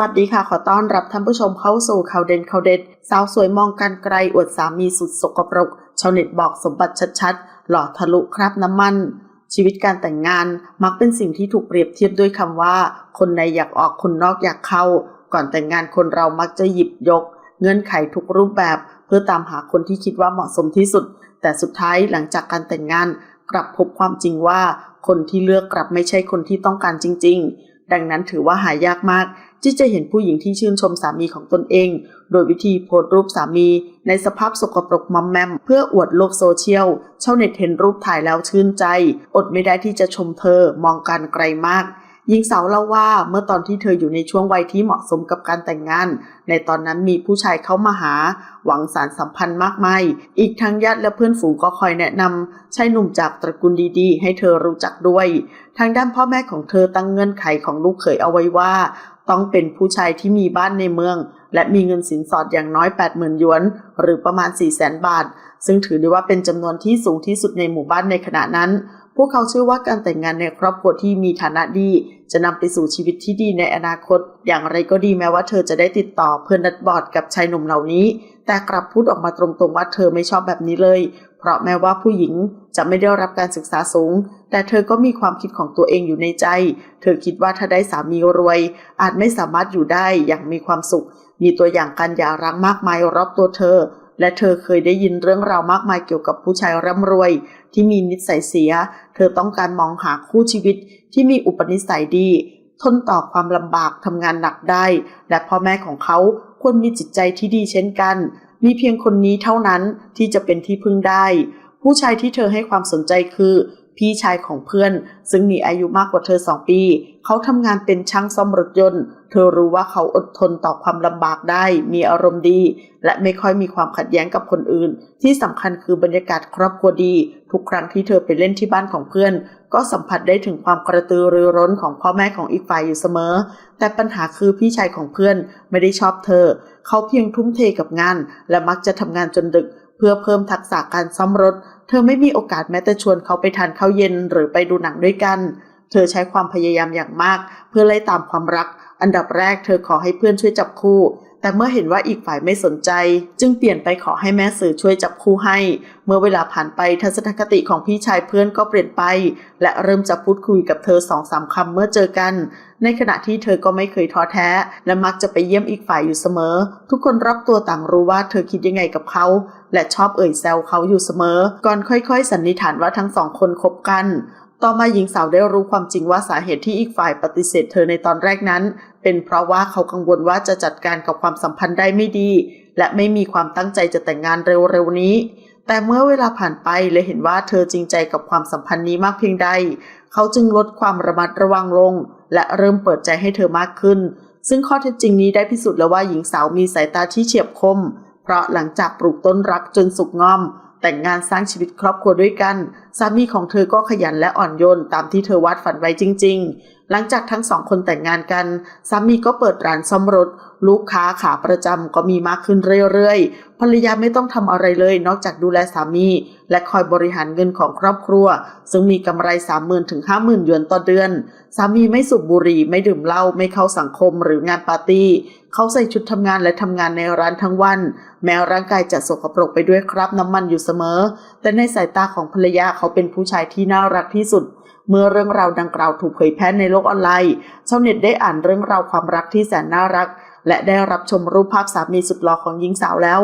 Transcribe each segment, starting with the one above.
วัสดีค่ะ ขอต้อนรับท่านผู้ชมเข้าสู่ข่าวเด่นข่าวเด็ด สาวสวยมองกันไกลอวดสามีสุดสกปรก ชาวเน็ตบอกสมบัติชัดๆ หล่อทะลุคราบน้ำมัน ชีวิตการแต่งงานมักเป็นสิ่งที่ถูกเปรียบเทียบด้วยคำว่า คนในอยากออกคนนอกอยากเข้า ก่อนแต่งงานคนเรามักจะหยิบยก เงื่อนไขทุกรูปแบบ เพื่อตามหาคนที่คิดว่าเหมาะสมที่สุด แต่สุดท้ายหลังจากการแต่งงาน กลับพบความจริงว่า คนที่เลือกกลับไม่ใช่คนที่ต้องการจริง ๆ ดังนั้นถือว่าหายากมาก ที่จะเห็นผู้หญิงที่ชื่นชมสามีของตนเอง โดยวิธีโพสต์รูปสามี ในสภาพสกปรกมอมแมม เพื่ออวดโลกโซเชียลชาวเน็ตเห็นรูปถ่ายแล้วชื่นใจ อดไม่ได้ที่จะชมเธอมองการไกลมากหญิงสาวเล่าว่าเมื่อตอนที่เธออยู่ในช่วงวัยที่เหมาะสมกับการแต่งงาน ในตอนนั้นมีผู้ชายเข้ามาหา หวังสารสัมพันธ์มากมาย อีกทั้งญาติและเพื่อนฝูงก็คอยแนะนำชายหนุ่มจากตระกูลดีๆ ให้เธอรู้จักด้วย ทางด้านพ่อแม่ของเธอตั้งเงื่อนไขของลูกเขยเอาไว้ว่า ต้องเป็นผู้ชายที่มีบ้านในเมือง และมีเงินสินสอดอย่างน้อย 80,000หยวน หรือประมาณ 400,000 บาท ซึ่งถือได้ว่าเป็นจำนวนที่สูงที่สุดในหมู่บ้านในขณะนั้น พวกเขาเชื่อว่าการแต่งงานในครอบครัวที่มีฐานะดี จะนำไปสู่ชีวิตที่ดีในอนาคต อย่างไรก็ดีแม้ว่าเธอจะได้ติดต่อเพื่อนนัดบอร์ดกับชายหนุ่มเหล่านี้ แต่กลับพูดออกมาตรงๆว่าเธอไม่ชอบแบบนี้เลย ราะแม้ว่าผู้หญิงจะไม่ได้รับการศึกษาสูง แต่เธอก็มีความคิดของตัวเองอยู่ในใจ เธอคิดว่าถ้าได้สามีรวย อาจไม่สามารถอยู่ได้อย่างมีความสุข มีตัวอย่างการหย่าร้างมากมายรอบตัวเธอ และเธอเคยได้ยินเรื่องราวมากมายเกี่ยวกับผู้ชายร่ำรวย ที่มีนิสัยเสีย เธอต้องการมองหาคู่ชีวิตที่มีอุปนิสัยดี ทนต่อความลำบากทำงานหนักได้ และพ่อแม่ของเขาควรมีจิตใจที่ดีเช่นกัน มีเพียงคนนี้เท่านั้นที่จะเป็นที่พึ่งได้ ผู้ชายที่เธอให้ความสนใจคือ พี่ชายของเพื่อน ซึ่งมีอายุมากกว่าเธอสองปี เขาทำงานเป็นช่างซ่อมรถยนต์ เธอรู้ว่าเขาอดทนต่อความลำบากได้ มีอารมณ์ดี และไม่ค่อยมีความขัดแย้งกับคนอื่น ที่สำคัญคือบรรยากาศครอบครัวดี ทุกครั้งที่เธอไปเล่นที่บ้านของเพื่อน ก็สัมผัสได้ถึงความกระตือรือร้นของพ่อแม่ของอีกฝ่ายอยู่เสมอ แต่ปัญหาคือพี่ชายของเพื่อนไม่ได้ชอบเธอ เขาเพียงทุ่มเทกับงาน และมักจะทำงานจนดึก เพื่อเพิ่มทักษะการซ่อมรถ เธอไม่มีโอกาสแม้แต่ชวนเขาไปทานข้าวเย็นหรือไปดูหนังด้วยกัน เธอใช้ความพยายามอย่างมาก เพื่อไล่ตามความรัก อันดับแรกเธอขอให้เพื่อนช่วยจับคู่ แต่เมื่อเห็นว่าอีกฝ่ายไม่สนใจ จึงเปลี่ยนไปขอให้แม่สื่อช่วยจับคู่ให้ เมื่อเวลาผ่านไปทัศนคติของพี่ชายเพื่อนก็เปลี่ยนไป และเริ่มจะพูดคุยกับเธอสองสามคำเมื่อเจอกัน ในขณะที่เธอก็ไม่เคยท้อแท้ และมักจะไปเยี่ยมอีกฝ่ายอยู่เสมอ ทุกคนรอบตัวต่างรู้ว่าเธอคิดยังไงกับเขา และชอบเอ่ยแซวเขาอยู่เสมอ ก่อนค่อยๆ สันนิษฐานว่าทั้งสองคนคบกัน ต่อมาหญิงสาวได้รู้ความจริงว่าสาเหตุที่อีกฝ่ายปฏิเสธเธอในตอนแรกนั้น เป็นเพราะว่าเขากังวลว่าจะจัดการกับความสัมพันธ์ได้ไม่ดี และไม่มีความตั้งใจจะแต่งงานเร็วๆนี้ แต่เมื่อเวลาผ่านไปเลยเห็นว่าเธอจริงใจกับความสัมพันธ์นี้มากเพียงใด เขาจึงลดความระมัดระวังลง และเริ่มเปิดใจให้เธอมากขึ้น ซึ่งข้อเท็จจริงนี้ได้พิสูจน์แล้วว่าหญิงสาวมีสายตาที่เฉียบคม เพราะหลังจากปลูกต้นรักจนสุกงอม แต่งงานสร้างชีวิตครอบครัวด้วยกัน สามีของเธอก็ขยันและอ่อนโยนตามที่เธอวาดฝันไว้จริง ๆ หลังจากทั้งสองคนแต่งงานกัน สามีก็เปิดร้านซ่อมรถ ลูกค้าขาประจำก็มีมากขึ้นเรื่อยๆ ภรรยาไม่ต้องทำอะไรเลย นอกจากดูแลสามี และคอยบริหารเงินของครอบครัว ซึ่งมีกำไร 30,000ถึง50,000หยวนต่อเดือน สามีไม่สูบบุหรี่ไม่ดื่มเหล้าไม่เข้าสังคมหรืองานปาร์ตี้ เขาใส่ชุดทำงานและทำงานในร้านทั้งวัน แม้ร่างกายจะสกปรกไปด้วยคราบน้ำมันอยู่เสมอ แต่ในสายตาของภรรยาเขาเป็นผู้ชายที่น่ารักที่สุด เมื่อเรื่องราวดังกล่าวถูกเผยแพร่ในโลกออนไลน์ชาวเน็ตได้อ่านเรื่องราวความรักที่แสนน่ารัก และได้รับชมรูปภาพสามีสุดหล่อของหญิงสาวแล้ว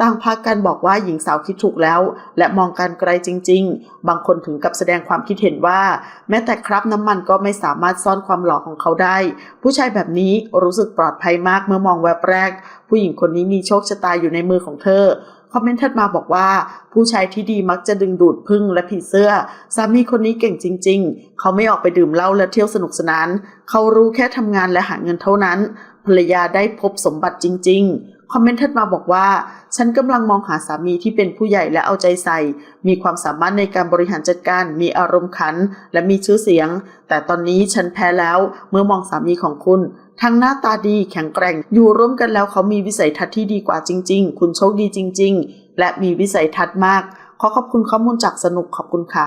ต่างพากันบอกว่าหญิงสาวคิดถูกแล้ว และมองการไกลจริง ๆ บางคนถึงกับแสดงความคิดเห็นว่า แม้แต่ครับน้ำมันก็ไม่สามารถซ่อนความหล่อของเขาได้ ผู้ชายแบบนี้รู้สึกปลอดภัยมากเมื่อมองแวบแรก ผู้หญิงคนนี้มีโชคชะตาอยู่ในมือของเธอ คอมเมนต์ถัดมาบอกว่า ผู้ชายที่ดีมักจะดึงดูดพึ่งและผีเสื้อ สามีคนนี้เก่งจริง ๆ เขาไม่ออกไปดื่มเหล้าและเที่ยวสนุกสนาน เขารู้แค่ทำงานและหาเงินเท่านั้น ภรรยาได้พบสมบัติจริง ๆ คอมเมนต์ถัดมาบอกว่า ฉันกำลังมองหาสามีที่เป็นผู้ใหญ่และเอาใจใส่ มีความสามารถในการบริหารจัดการ มีอารมณ์ขัน และมีชื่อเสียง แต่ตอนนี้ฉันแพ้แล้ว เมื่อมองสามีของคุณ ทั้งหน้าตาดีแข็งแกร่ง อยู่ร่วมกันแล้วเขามีวิสัยทัศน์ที่ดีกว่าจริง ๆ คุณโชคดีจริง ๆ และมีวิสัยทัศน์มาก ขอขอบคุณข้อมูลจากสนุกขอบคุณค่ะ